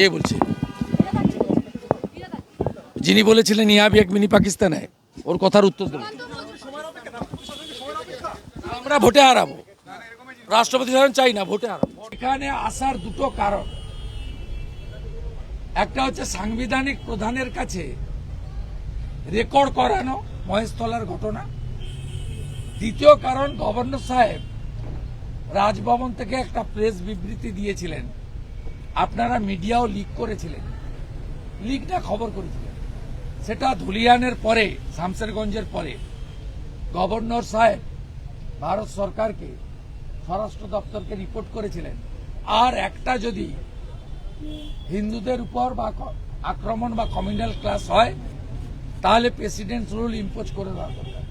কে বলছে। যিনি বলেছিলেন, ইয়াবি এক মিনি পাকিস্তানে, ওর কথার উত্তর দেবেন আমরা ভোটে হারাবো। রাষ্ট্রপতি শাসন চাই না, ভোটে হারাবো। এখানে আসার দুটো কারণ। একটা হচ্ছে সাংবিধানিক প্রধানের কাছে রেকর্ড করানো মহেশতলার ঘটনা। দ্বিতীয় কারণ, গভর্নর সাহেব রাজভবন থেকে একটা প্রেস বিবৃতি দিয়েছিলেন। আপনারা মিডিয়াও লিক করেছিলেন। লিকটা খবর করেছিলেন। সেটা ধুলিয়ানের পরে, শামসেরগঞ্জের পরে, গভর্নর সাহেব ভারত সরকারকে, স্বরাষ্ট্র দপ্তরকে রিপোর্ট করেছিলেন। আর একটা যদি হিন্দুদের উপর বা আক্রমণ বা কমিউনাল ক্লাস হয়, তাহলে প্রেসিডেন্ট রুল ইম্পোজ করে দেওয়া দরকার।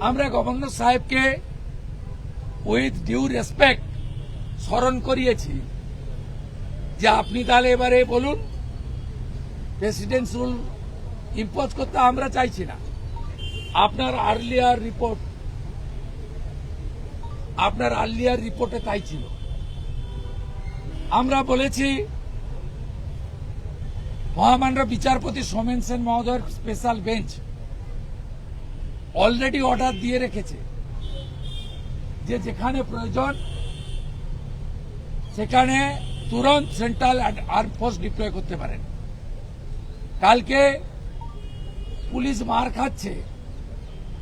আমরা গভর্নর সাহেবকে উইথ ডিউ রেসপেক্ট স্মরণ করিয়েছি। যে আপনি তাহলে এবারে বলুন প্রেসিডেন্ট রুল ইম্পোজ করতে আমরা চাইছি না। আপনার আর্লিয়ার রিপোর্ট আপনার আর্লিয়ার রিপোর্টে তাই ছিল। আমরা বলেছি মহামান্য বিচারপতি সোমেন সেন মহোদয়ের স্পেশাল বেঞ্চ অলরেডি অর্ডার দিয়ে রেখেছে যে যেখানে প্রয়োজন, সেখানে তুরন্ত সেন্ট্রাল আর্ম ফোর্স ডিপ্লয় করতে পারেন। কালকে পুলিশ মার খাচ্ছে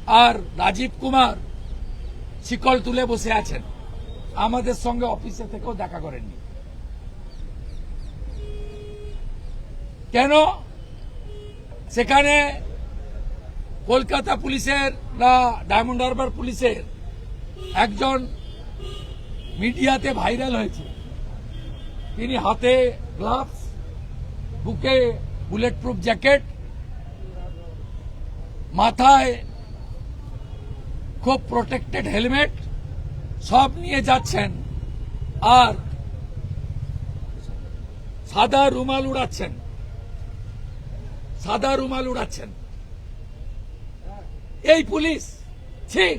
আর রাজীব কুমার শিকল তুলে বসে আছেন। আমাদের সঙ্গে অফিসে থেকেও দেখা করেননি। কেন? সেখানে কলকাতা পুলিশের না ডায়মন্ড হারবার পুলিশের একজন মিডিয়াতে ভাইরাল হয়েছে। তিনি হাতে গ্লাভস বুকে বুলেট প্রুফ জ্যাকেট মাথায় খুব প্রোটেক্টেড হেলমেট সব নিয়ে যাচ্ছেন আর সাদা রুমাল উড়াচ্ছেন। সাদা রুমাল উড়াচ্ছেন। এই পুলিশ ঠিক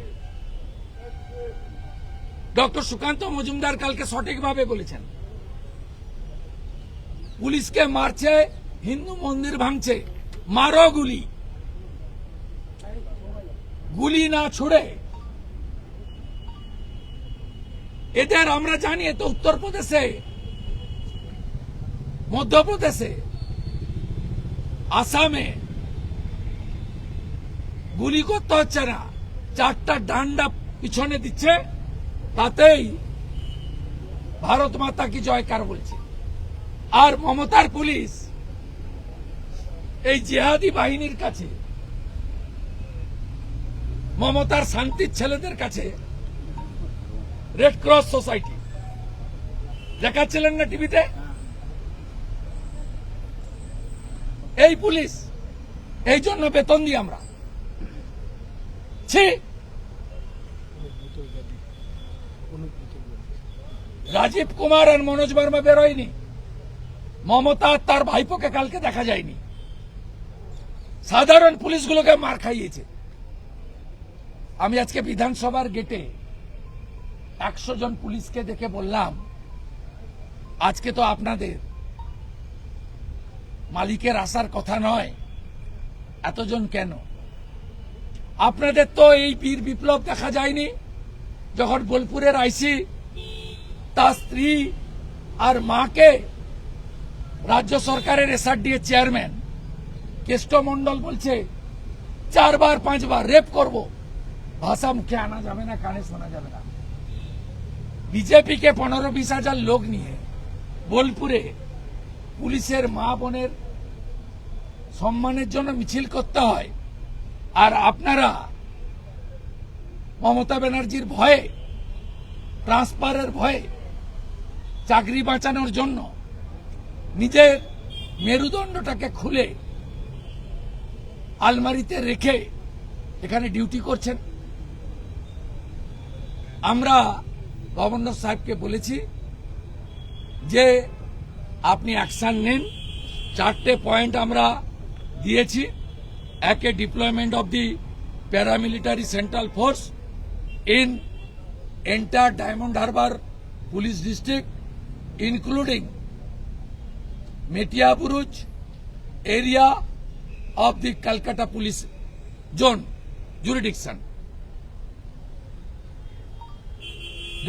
ডক্টর সুকান্ত মজুমদার কালকে সঠিকভাবে বলেছেন। পুলিশকে মারছে, হিন্দু মন্দির ভাঙছে। মারো গুলি। গুলি না ছুড়ে। এদের আমরা জানি তো উত্তরপ্রদেশে, মধ্যপ্রদেশে, আসামে। গুলি করতে হচ্ছে না। চারটা ডান্ডা পিছনে দিচ্ছে, তাতেই ভারত মাতা কি জয়কার বলছে। আর মমতার পুলিশ এই জেহাদি বাহিনীর কাছে, মমতার শান্তির ছেলেদের কাছে রেড ক্রস সোসাইটি দেখাচ্ছিলেন না টিভিতে এই পুলিশ, এই জন্য বেতন দিই আমরা। ছি! রাজীব কুমার আর মনোজ বর্মা বেরোয়নি। মমতা তার ভাইপোকে কালকে দেখা যায়নি। সাধারণ পুলিশগুলোকে মার খাইয়েছে। আমি আজকে বিধানসভার গেটে একশো জন পুলিশকে দেখে বললাম, আজকে তো আপনাদের মালিকের আসার কথা নয়, এতজন কেন? আপনাদের তো এই বীর বিপ্লব দেখা যায়নি, যখন বোলপুরের আইসি তার স্ত্রী আর মাকে রাজ্য সরকারের এসআরডি এর চেয়ারম্যান কেষ্ট মন্ডল বলছে, চারবার, পাঁচবার রেপ করব। ভাষা মুখে আনা যাবে না, কানে শোনা যাবে না। বিজেপি কে পনেরো, বিশ হাজার লোক নিয়ে বোলপুরে পুলিশের মা বোনের সম্মানের জন্য মিছিল করতে হয়। আর আপনারা মমতা ব্যানার্জির ভয়ে, ট্রান্সফারের ভয়ে চাকরি বাঁচানোর জন্য নিজের মেরুদণ্ডটাকে খুলে আলমারিতে রেখে এখানে ডিউটি করছেন। আমরা গভর্নর সাহেবকে বলেছি যে আপনি অ্যাকশন নিন। চারটে পয়েন্ট আমরা দিয়েছি। একে deployment of the paramilitary central force in entire Diamond Harbour police district, including Metiabruz area of the Calcutta police zone jurisdiction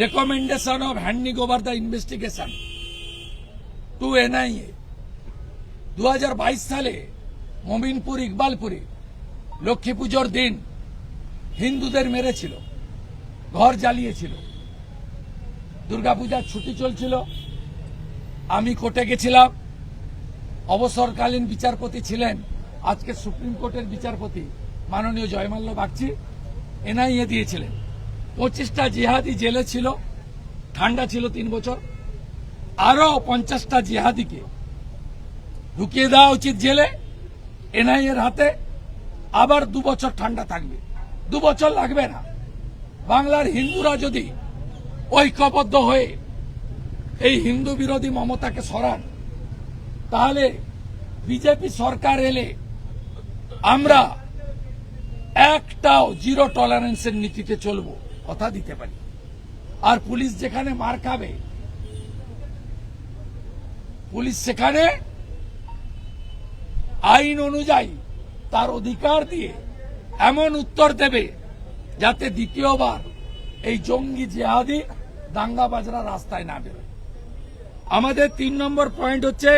recommendation of handing over the investigation to NIA দু হাজার বাইশ সালে মমিনপুর ইকবালপুরে লক্ষ্মী পুজোর দিন হিন্দুদের মেরেছিল, ঘর জ্বালিয়েছিল। দুর্গাপূজার ছুটি চলছিল। আমি কোটে গেছিলাম। অবসরকালীন বিচারপতি ছিলেন। আজকে সুপ্রিম কোর্টের বিচারপতি মাননীয় জয়মাল্য বাগচি এনআইএ দিয়েছিলেন। পঁচিশটা জিহাদি জেলে ছিল, ঠান্ডা ছিল তিন বছর। আরও পঞ্চাশটা জিহাদিকে ঢুকিয়ে দেওয়া উচিত জেলে, এনআইএর হাতে। আবার দু বছর ঠান্ডা থাকবে। দু বছর লাগবে না। বাংলার হিন্দুরা যদি ঐক্যবদ্ধ হয়ে এই হিন্দু বিরোধী মমতাকে সরান তাহলে বিজেপি সরকার এলে আমরা একটাও জিরো টলারেন্সের নীতিতে চলব, কথা দিতে পারি। আর পুলিশ যেখানে মার খাবে, পুলিশ সেখানে আইন অনুযায়ী তার অধিকার দিয়ে এমন উত্তর দেবে যাতে দ্বিতীয়বার এই জঙ্গি জেহাদি দাঙ্গা বাজরা রাস্তায় না বেরোয়। আমাদের তিন নম্বর পয়েন্ট হচ্ছে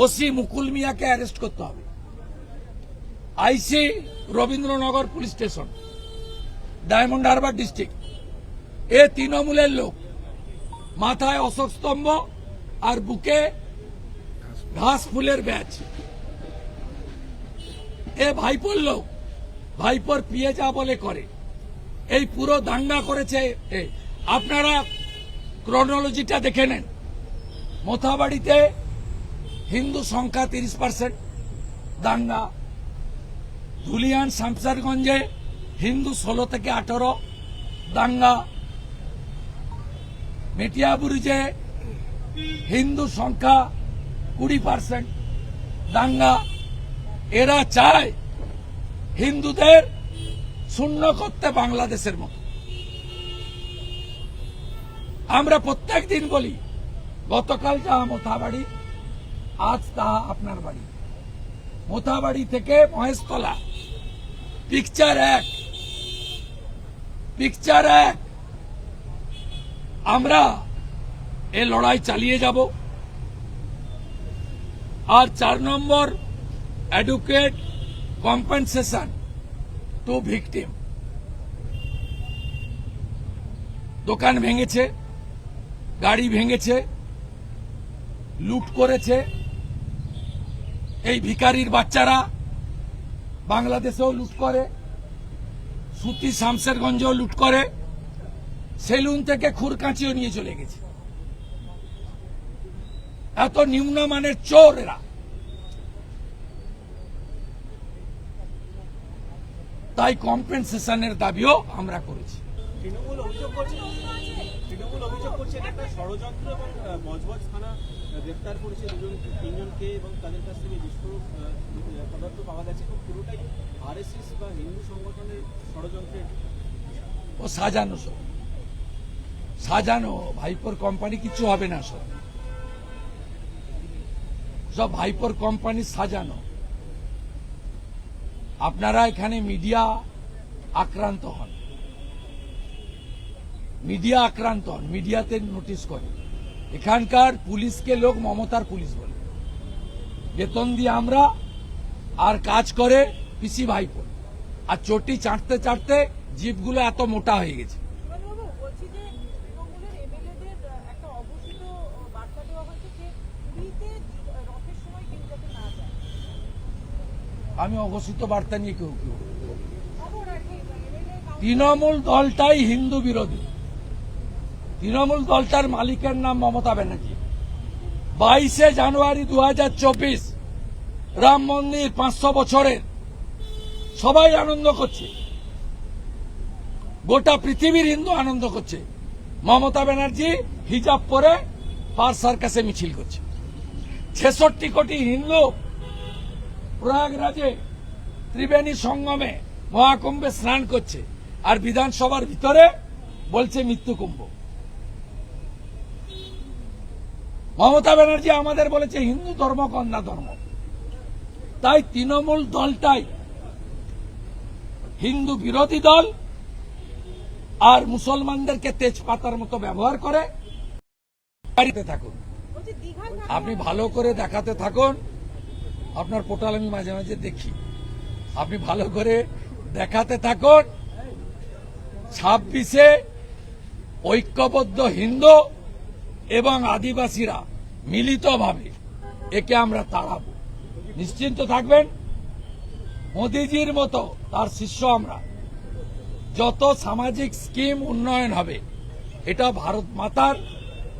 ওসি মুকুল মিয়াকে অ্যারেস্ট করতে হবে। IC Rabindranagar police station, Diamond Harbour district এ তৃণমূলের লোক। মাথায় অশোক স্তম্ভ আর বুকে ঘাস ফুলের ব্যাচ। এ ভাইপোর লোক। ভাইপোর পিয়ে যা বলে করে। এই পুরো দাঙ্গা করেছে। আপনারা ক্রোনোলজিটা দেখে নেন। মোথাবাড়িতে হিন্দু সংখ্যা তিরিশ পার্সেন্ট, দাঙ্গা। ধুলিয়ান শামসারগঞ্জে হিন্দু ষোলো থেকে আঠারো, দাঙ্গা। মেটিয়াবুরুজে হিন্দু সংখ্যা কুড়ি পার্সেন্ট, দাঙ্গা। এরা চায় হিন্দুদের শূন্য করতে বাংলাদেশের মতো। আমরা প্রত্যেক দিন বলি, গতকাল যাহা মোথাবাড়ি আজ তাহা আপনার বাড়ি। মোথাবাড়ি থেকে মহেশতলা। পিকচার এক। পিকচার এক। আমরা এ লড়াই চালিয়ে যাব। আর চার number adequate compensation to victim দোকান ভেঙেছে, গাড়ি ভেঙেছে, লুট করেছে। এই ভিকারির বাচ্চারা বাংলাদেশেও লুট করে, সুতি শামসেরগঞ্জেও লুট করে, সেলুন থেকে খুরকাঁচিও নিয়ে চলে গেছে। এত নিম্নমানের চোর এরা তাই কম্পেনসেশনের দাবিও আমরা করেছি। তৃণমূল অভিযোগ করছে, তৃণমূল অভিযোগ করছে একটা ষড়যন্ত্র এবং মজবজ থানা গ্রেপ্তার করেছে দুজন, তিনজনকে এবং তাদের কাছ থেকে বিস্ফোরক পদার্থ পাওয়া গেছে এবং পুরোটাই বা হিন্দু সংগঠনের ষড়যন্ত্রের ও সাজানো সব। সাজানো, ভাইপোর কোম্পানি কিছু হবে না সব। সব ভাইপোর কোম্পানি সাজানো। আপনারা এখানে মিডিয়া আক্রান্ত হন। মিডিয়া আক্রান্ত হন, মিডিয়াতে নোটিশ করে এখানকার পুলিশকে লোক মমতার পুলিশ বলে। বেতন দিয়ে আমরা আর কাজ করে পিসি ভাইপো। আর চটি চাটতে চাটতে জিপগুলো এত মোটা হয়ে গেছে। আমি অঘোষিত বার্তা নিয়ে কেউ কেউ তৃণমূল দলটাই হিন্দু বিরোধী। তৃণমূল দলটার মালিকের নাম মমতা ব্যানার্জি। বাইশে জানুয়ারি দু হাজার চব্বিশ, রাম মন্দির পাঁচশো বছরের, সবাই আনন্দ করছে। গোটা পৃথিবীর হিন্দু আনন্দ করছে। মমতা ব্যানার্জি হিজাব পরে পার সার্কাসে মিছিল করছে। ছেষট্টি কোটি হিন্দু প্রয়াগরাজে ত্রিবেণী সঙ্গমে মহাকুম্ভে স্নান করছে। আর বিধানসভার ভিতরে বলছে মৃত্যু মমতা ব্যানার্জি আমাদের বলেছে, হিন্দু ধর্ম, কন্যা ধর্ম। তাই তৃণমূল দলটাই হিন্দু বিরোধী দল আর মুসলমানদেরকে তেজপাতার মতো ব্যবহার করে থাকুন। আপনি ভালো করে দেখাতে থাকুন। আপনার পোর্টাল আমি মাঝে মাঝে দেখি। আপনি ভালো করে দেখাতে থাকুন। ছাব্বিশে ঐক্যবদ্ধ হিন্দু এবং আদিবাসীরা মিলিতভাবে একে আমরা তাড়াবো। নিশ্চিন্ত থাকবেন? মোদিজির মতো তার শিষ্য আমরা। যত সামাজিক স্কিম উন্নয়ন হবে, এটা ভারত মাতার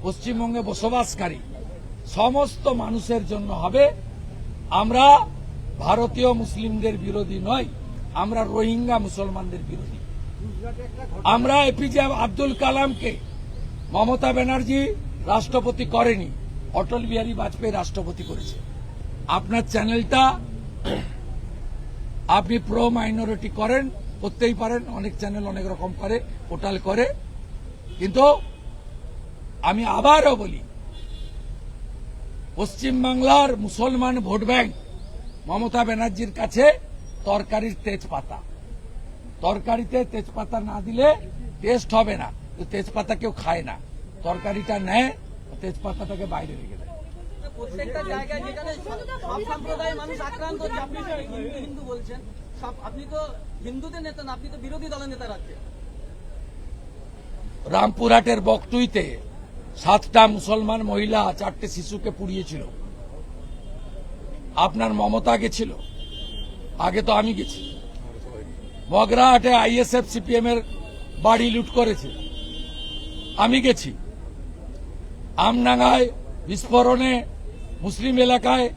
পশ্চিমবঙ্গে বসবাসকারী সমস্ত মানুষের জন্য হবে। আমরা ভারতীয় মুসলিমদের বিরোধী নই, আমরা রোহিঙ্গা মুসলমানদের বিরোধী। আমরা এপিজে আব্দুল কালামকে মমতা ব্যানার্জি রাষ্ট্রপতি করেনি। অটল বিহারী বাজপেয়ী রাষ্ট্রপতি করেছে। আপনার চ্যানেলটা আপনি প্রো মাইনরিটি করেন, করতেই পারেন, অনেক চ্যানেল অনেক রকম করে, পোর্টাল করে। কিন্তু আমি আবারও বলি, পশ্চিমবাংলার মুসলমান ভোট ব্যাংক মমতা ব্যানার্জির কাছে তরকারির তেজপাতা। তরকারিতে তেজপাতা না দিলে টেস্ট হবে না। তেজপাতা কেউ খায় না। তরকারিটা নেয় তেজপাতাটাকে বাইরে রেখে দেয়। প্রত্যেকটা জায়গায় যেখানে সব সম্প্রদায়ের মানুষ আক্রান্ত আপনি হিন্দু হিন্দু বলছেন। সব আপনি তো হিন্দুদের নেতা না আপনি তো বিরোধী দলের নেতা রাজ্যে। রামপুরহাটের বকটুইতে সাতটা মুসলমান মহিলা চারটে শিশুকে পুড়িয়েছিল। আপনার মমতা গেছিল আগে তো আমি গেছি। মগরাহাটে আইএসএফ সিপিএম এর বাড়ি লুট করেছে। আমি গেছি। আমনাঙ্গায় বিস্ফোরণে মুসলিম এলাকায়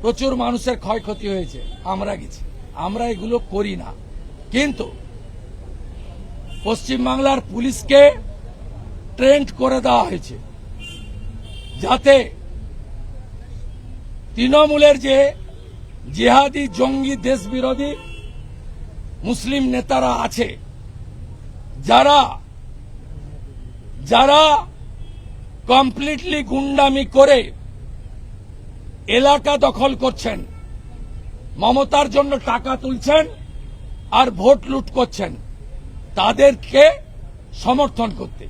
প্রচুর মানুষের ক্ষয়ক্ষতি হয়েছে। আমরা গেছি। আমরা এগুলো করি না। কিন্তু পশ্চিমবাংলার পুলিশকে ট্রেন্ড করে দেওয়া হয়েছে যাতে তৃণমূলের যে জেহাদি জঙ্গি দেশ বিরোধী মুসলিম নেতারা আছে, যারা যারা কমপ্লিটলি গুন্ডামি করে এলাকা দখল করছেন। মমতার জন্য টাকা তুলছেন আর ভোট লুট করছেন। তাদেরকে সমর্থন করতে।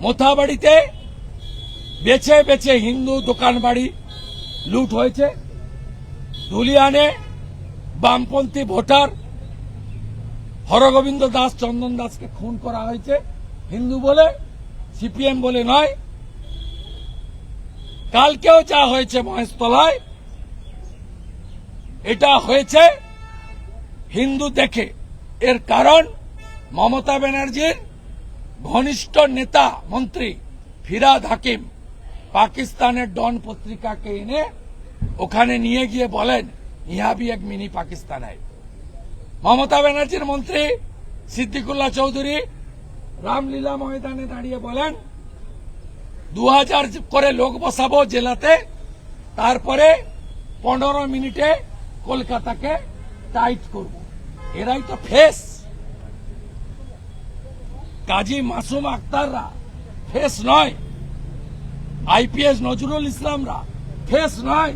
মোথাবাড়িতে বেছে বেছে হিন্দু দোকান বাড়ি লুট হয়েছে। ধুলিয়ানে বামপন্থী ভোটার হরগোবিন্দ দাস চন্দন দাসকে খুন করা হয়েছে। হিন্দু বলে, সিপিএম বলে নয়। কালকেও যা হয়েছে মহেশতলায়, এটা হয়েছে হিন্দু দেখে। এর কারণ মমতা ব্যানার্জির ঘনিষ্ঠ নেতা মন্ত্রী ফিরাদ হাকিম পাকিস্তানের ডন পত্রিকাকে এনে ওখানে নিয়ে গিয়ে বলেন ইহা ভি এক মিনি পাকিস্তান মমতা ব্যানার্জির মন্ত্রী সিদ্দিকুল্লাহ চৌধুরী রামলীলা ময়দানে দাঁড়িয়ে বলেন দু হাজার করে লোক বসাবো জেলাতে, তারপরে পনেরো মিনিটে কলকাতাকে টাইট করব। এরাই তো ফেস। কাজী মাসুম আক্তাররা ফেস নয়। আইপিএস নজরুল ইসলামরা ফেস নয়।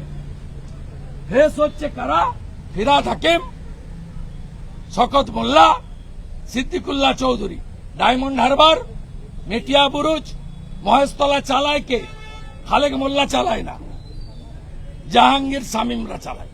ফেস হচ্ছে কারা? ফিরাদ হাকিম, শকত মোল্লা, সিদ্দিকুল্লাহ চৌধুরী, ডায়মন্ড হারবার, মেটিয়া বুরুজ মহেশতলা চালায় কে? খালেক মোল্লা চালায় না। জাহাঙ্গীর শামীমরা চালায়।